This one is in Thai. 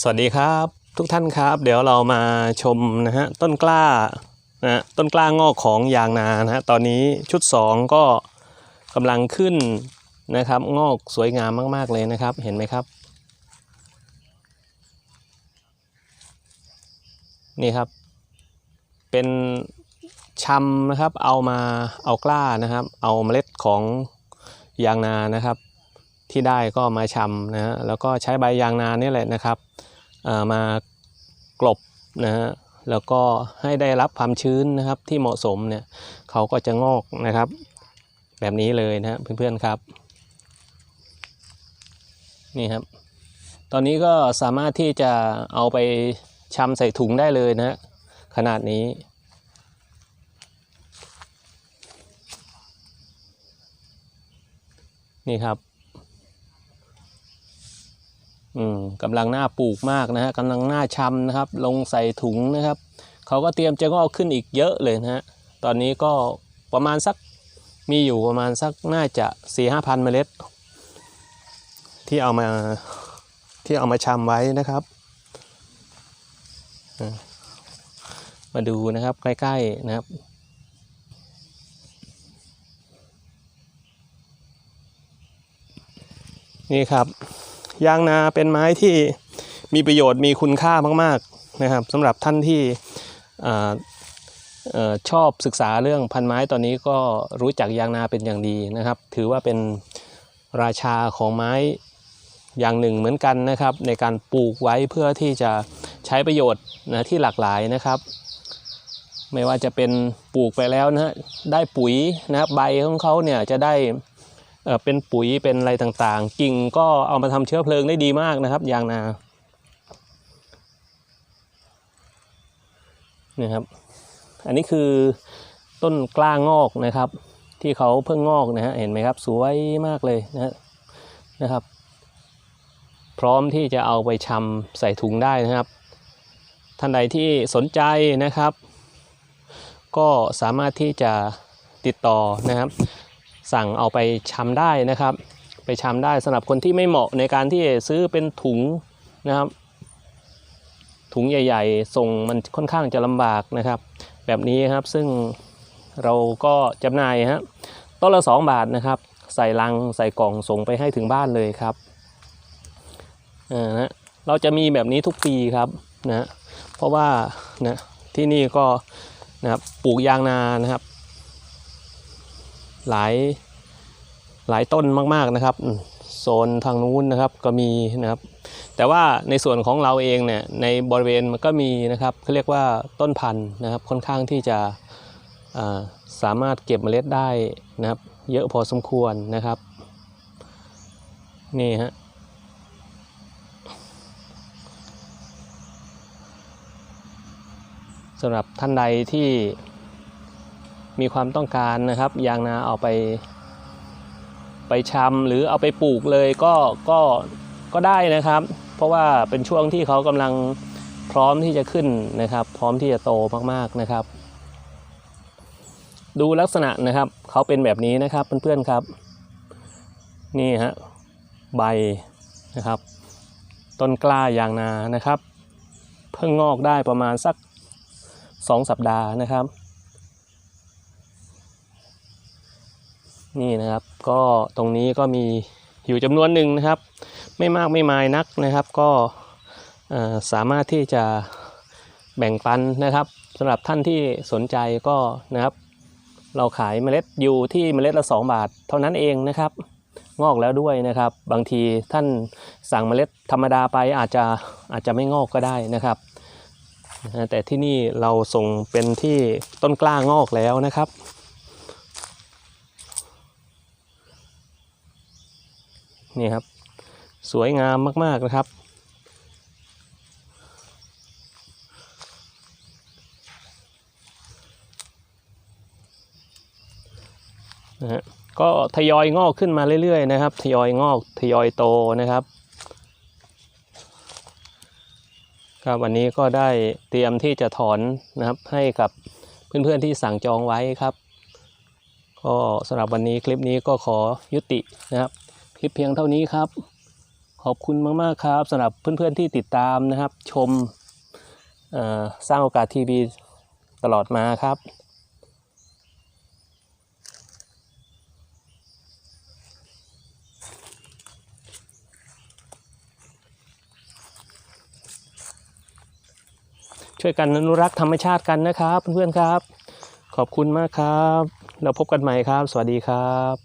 สวัสดีครับทุกท่านครับ เดี๋ยวเรามาชมนะฮะต้นกล้านะต้นกล้างอกของยางนานะฮะตอนนี้ชุด 2 ก็กำลังขึ้นนะครับงอกสวยงามมาก ๆ เลยนะครับเห็นไหมครับนี่ครับ เป็นชำนะครับเอามาเอากล้านะครับ เอาเมล็ดของยางนานะครับ ที่ได้ก็มาชำนะฮะแล้วก็ใช้ใบยางนานี่แหละนะครับมากลบนะฮะแล้วก็ให้ได้รับความชื้นนะครับที่เหมาะสมเนี่ยเขาก็จะงอกนะครับ แบบนี้เลยนะเพื่อนๆครับนี่ครับ ตอนนี้ก็สามารถที่จะเอาไปชำใส่ถุงได้เลยนะขนาดนี้นี่ครับ อืมกำลังหน้าปลูกมากนะฮะกำลังหน้าชำนะครับ ลงใส่ถุงนะครับเขาก็เตรียมจะงอกขึ้นอีกเยอะเลยนะฮะตอนนี้ก็ประมาณสักมีอยู่ประมาณสักน่าจะสี่ห้าพันเมล็ด ที่เอามาที่เอามาชำไว้นะครับมาดูนะครับใกล้ๆนะครับนี่ครับ ยางนาเป็นไม้ที่มีประโยชน์มีคุณค่ามาก ๆนะครับสำหรับท่านที่อชอบศึกษาเรื่องพันไม้ตอนนี้ก็รู้จักยางนาเป็นอย่างดีนะครับ ถือว่าเป็นราชาของไม้อย่างหนึ่งเหมือนกันนะครับ ในการปลูกไว้เพื่อที่จะใช้ประโยชน์นะที่หลากหลายนะครับ ไม่ว่าจะเป็นปลูกไปแล้วนะฮะได้ปุ๋ยนะครับใบของเขาเนี่ยจะได้ เอ่อเป็นปุ๋ยเป็นอะไรต่างๆ กิ่งก็เอามาทำเชื้อเพลิงได้ดีมากนะครับยางนานี่ครับ อันนี้คือต้นกล้างอกนะครับ ที่เขาเพิ่งงอกนะฮะเห็นไหมครับ สวยมากเลยนะฮะนะครับ พร้อมที่จะเอาไปชำใส่ถุงได้นะครับ ท่านใดที่สนใจนะครับ ก็สามารถที่จะติดต่อนะครับ สั่งเอาไปชำได้นะครับ ไปชำได้สำหรับคนที่ไม่เหมาะในการที่ซื้อเป็นถุงนะครับ ถุงใหญ่ ๆ ส่งมันค่อนข้างจะลำบากนะครับ แบบนี้ครับซึ่งเราก็จำหน่ายฮะต้นละ 2 บาทนะครับ ใส่ลังใส่กล่องส่งไปให้ถึงบ้านเลยครับเออนะเราจะมีแบบนี้ทุกปีครับนะเพราะว่านะที่นี่ก็นะครับปลูกยางนานะครับ หลายหลายต้นมาก ๆนะครับโซนทางนู้นนะครับก็มีนะครับ แต่ว่าในส่วนของเราเองเนี่ยในบริเวณมันก็มีนะครับเขาเรียกว่าต้นพันธุ์นะครับค่อนข้างที่จะสามารถเก็บเมล็ดได้นะครับ เยอะพอสมควรนะครับ นี่ฮะสำหรับท่านใดที่ มีความต้องการนะครับ ยางนาเอาไป ไปชำหรือเอาไปปลูกเลยก็ก็ก็ได้นะครับ เพราะว่าเป็นช่วงที่เขากำลังพร้อมที่จะขึ้นนะครับ พร้อมที่จะโตมากๆนะครับ ดูลักษณะนะครับ เขาเป็นแบบนี้นะครับเพื่อนๆครับ นี่ฮะใบนะครับ ต้นกล้ายางนานะครับ เพิ่งงอกได้ประมาณสักสองสัปดาห์นะครับ นี่นะครับ ก็ตรงนี้ก็มีอยู่จำนวนหนึ่งนะครับ ไม่มากไม่มายนักนะครับ ก็สามารถที่จะแบ่งปันนะครับสำหรับท่านที่สนใจก็นะครับ เราขายเมล็ดอยู่ที่เมล็ดละ 2 บาท เท่านั้นเองนะครับ งอกแล้วด้วยนะครับ บางทีท่านสั่งเมล็ดธรรมดาไปอาจจะอาจจะไม่งอกก็ได้นะครับแต่ที่นี่เราส่งเป็นที่ต้นกล้างอกแล้วนะครับ นี่ครับ สวยงามมาก ๆ นะครับ นะฮะก็ทยอยงอกขึ้นมาเรื่อย ๆ นะครับ ทยอยงอกทยอยโตนะครับครับวันนี้ก็ได้เตรียมที่จะถอนนะครับให้กับเพื่อนๆที่สั่งจองไว้ครับ ก็สำหรับวันนี้คลิปนี้ก็ขอยุตินะครับ ลิปเพียงเท่านี้ครับ ขอบคุณมากๆครับสำหรับเพื่อนๆที่ติดตามนะครับ ชมสร้างโอกาสทีวีตลอดมาครับช่วยกันอนุรักษ์ธรรมชาติกันนะครับ เพื่อนๆครับ ขอบคุณมากครับ แล้วพบกันใหม่ครับ สวัสดีครับ